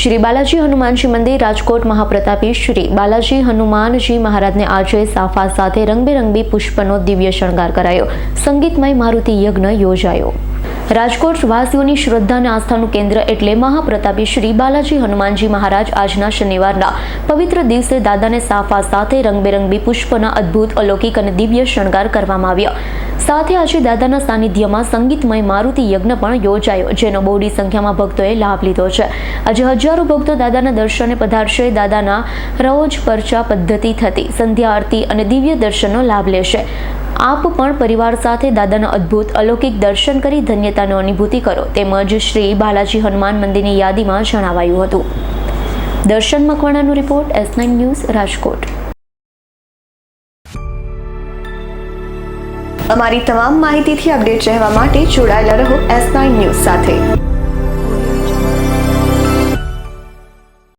શ્રી બાલાજી હનુમાનજી મંદિર, રાજકોટ મહાપ્રતાપી શ્રી બાલાજી હનુમાનજી મહારાજને આજે સાફા સાથે રંગબેરંગી પુષ્પનો દિવ્ય શણગાર કરાયો. સંગીતમય મારુતિ યજ્ઞ યોજાયો. રાજકોટ વાસીઓની શ્રદ્ધા અને આસ્થાનું કેન્દ્ર એટલે મહાપ્રતાપી શ્રી બાલાજી હનુમાનજી મહારાજ આજના શનિવારના પવિત્ર દિવસે દાદાને સાફા સાથે રંગબેરંગી પુષ્પના અદ્ભુત, અલૌકિક અને દિવ્ય શણગાર કરવામાં આવ્યા. સાથે આજે દાદાના સાનિધ્યમાં સંગીતમય મારુતિ યજ્ઞ પણ યોજાયો, જેનો બહોળી સંખ્યામાં ભક્તોએ લાભ લીધો છે. આજે હજારો ભક્તો દાદાના દર્શને પધારશે, દાદાના રોજ પરચા પદ્ધતિ થતી, સંધ્યા આરતી અને દિવ્ય દર્શનનો લાભ લેશે. આપ પણ પરિવાર સાથે દાદાના અદ્ભુત અલૌકિક દર્શન કરી ધન્યતાનો અનુભૂતિ કરો તેમજ શ્રી બાલાજી હનુમાન મંદિરની યાદીમાં જણાવાયું હતું. Darshan મકવાણાનો report, S nine news, Rajkot. અમારી તમામ માહિતીથી અપડેટ રહેવા માટે જોડાયેલા રહો એસ નાઇન ન્યૂઝ સાથે.